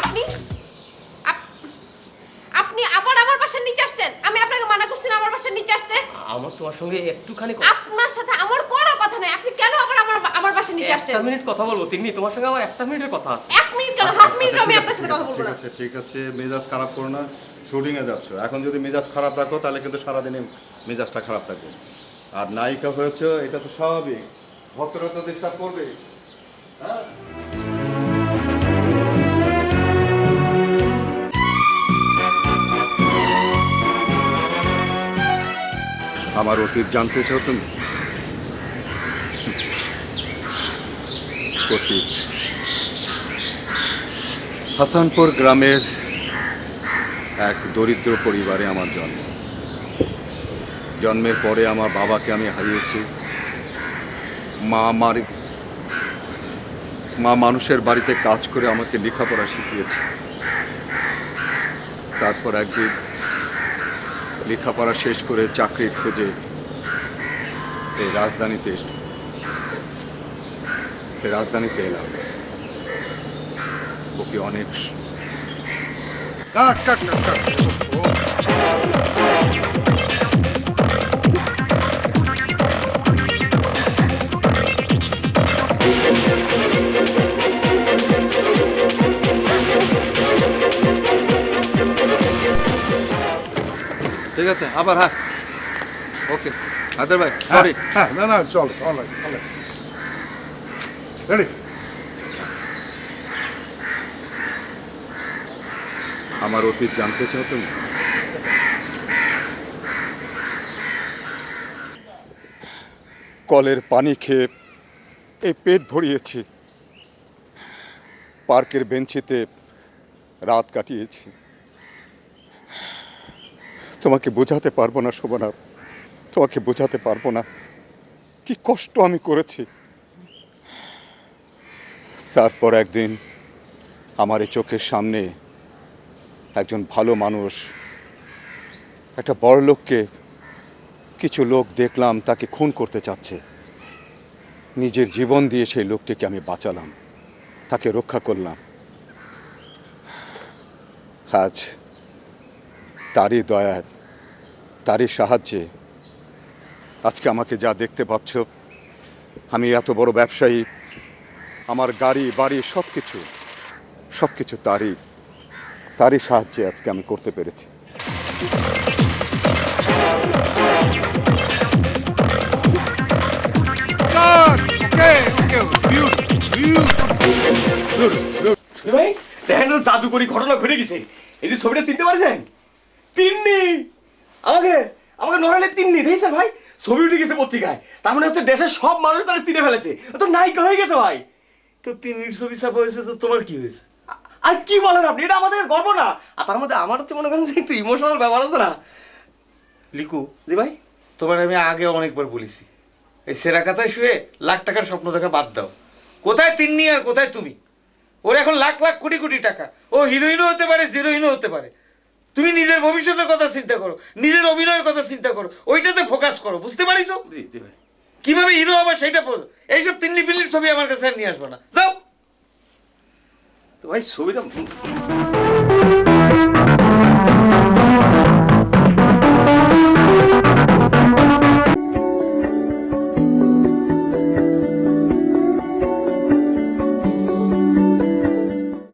আপনি? আপনি আবার আমার বাসার নিচে আসছেন? আমি আপনাকে মানা করছি না আমার বাসার নিচে আসতে। আমার তোমার সঙ্গে একটুখানি আপনার সাথে আমার কোনো কথা নাই। আপনি কেন আবার আমার আমার বাসার নিচে আসছেন? একটা মিনিট কথা বলব তিন্নি। তোমার সঙ্গে আমার একটা মিনিটের কথা আছে। এক মিনিট কেন? হাফ মিনিট আমি আপনার সাথে কথা বলব ঠিক আছে ঠিক আছে। মেজাজ খারাপ করো না। শুটিংয়ে যাচ্ছ। এখন যদি মেজাজ খারাপ রাখো তাহলে কিন্তু সারাদিনে মেজাজটা খারাপ থাকবে। আর নায়িকা হয়েছে এটা তো স্বাভাবিক। ভক্তরা তো ডিস্টার্ব করবে। হ্যাঁ? আমার অতীত জানতে চাও তুমি? অতীত। হাসানপুর গ্রামের এক দরিদ্র পরিবারে আমার জন্ম। জন্মের পরে আমার বাবাকে আমি হারিয়েছি। মা আমার মা মানুষের বাড়িতে কাজ করে আমাকে লেখাপড়া শিখিয়েছে। তারপর একদিন লেখাপড়া শেষ করে চাকরি খোঁজে এই রাজধানীতে রাজধানীতে এলাম। ওকে অনেক কাট কাট কাট কাট। ঠিক আছে আবার হ্যাঁ। ওকে আদর ভাই সরি হ্যাঁ না না চল চল চল। রেডি আমার অতীত জানতে চাও তুমি? কলের পানি খেয়ে এই পেট ভরিয়েছি। পার্কের বেঞ্চিতে রাত কাটিয়েছি। তোমাকে বোঝাতে পারব না, শোভনা। তোমাকে বোঝাতে পারব না। কি কষ্ট আমি করেছি। তারপর একদিন আমার এই চোখের সামনে একজন ভালো মানুষ, একটা বড় লোককে কিছু লোক দেখলাম, তাকে খুন করতে চাচ্ছে। নিজের জীবন দিয়ে সেই লোকটিকে আমি বাঁচালাম। তাকে রক্ষা করলাম। আজ তারই দয়ার তারই সাহায্যে আজকে আমাকে যা দেখতে পাচ্ছ, আমি এত বড় ব্যবসায়ী, আমার গাড়ি, বাড়ি সব কিছু সব কিছু তারই তারই সাহায্যে আজকে আমি করতে পেরেছি। জাদুকরি ঘটনা ঘটে গেছে। এই যে ছবিটা চিনতে পারছেন? তিন্নি! আমাকে আমাকে নড়ালে তিন্নি দেখছেন ভাই ছবি উঠে গেছে পত্রিকায়। তার মানে হচ্ছে দেশের সব মানুষ তারা চিনে ফেলেছে। তো নায়িকা হয়ে গেছে ভাই। তো তিন্নির ছবি ছাপা হয়েছে তো তোমার কি হয়েছে? আর কি বলেন আপনি? এটা আমাদের গর্ব না। আর তার মধ্যে আমার হচ্ছে মনে করেন যে একটু ইমোশনাল ব্যাপার আছে না। লিকু জি ভাই? তোমার আমি আগে অনেকবার বলেছি। এই সেরা কাতায় শুয়ে লাখ টাকার স্বপ্ন দেখা বাদ দাও। কোথায় তিন্নি আর কোথায় তুমি? ওর এখন লাখ লাখ কোটি কোটি টাকা। ও হিরোইনও হতে পারে জিরোইনও হতে পারে। তুমি নিজের ভবিষ্যতের কথা চিন্তা করো নিজের অভিনয়ের কথা চিন্তা করো ওইটাতে ফোকাস করো বুঝতে পারিছো? জি জি ভাই। কীভাবে হিরো হবে সেটা বলো এইসব তিন্নি পিল্লির ছবি আমার কাছে আর নিয়ে আসব না। যাও। তো ভাই ছবিটা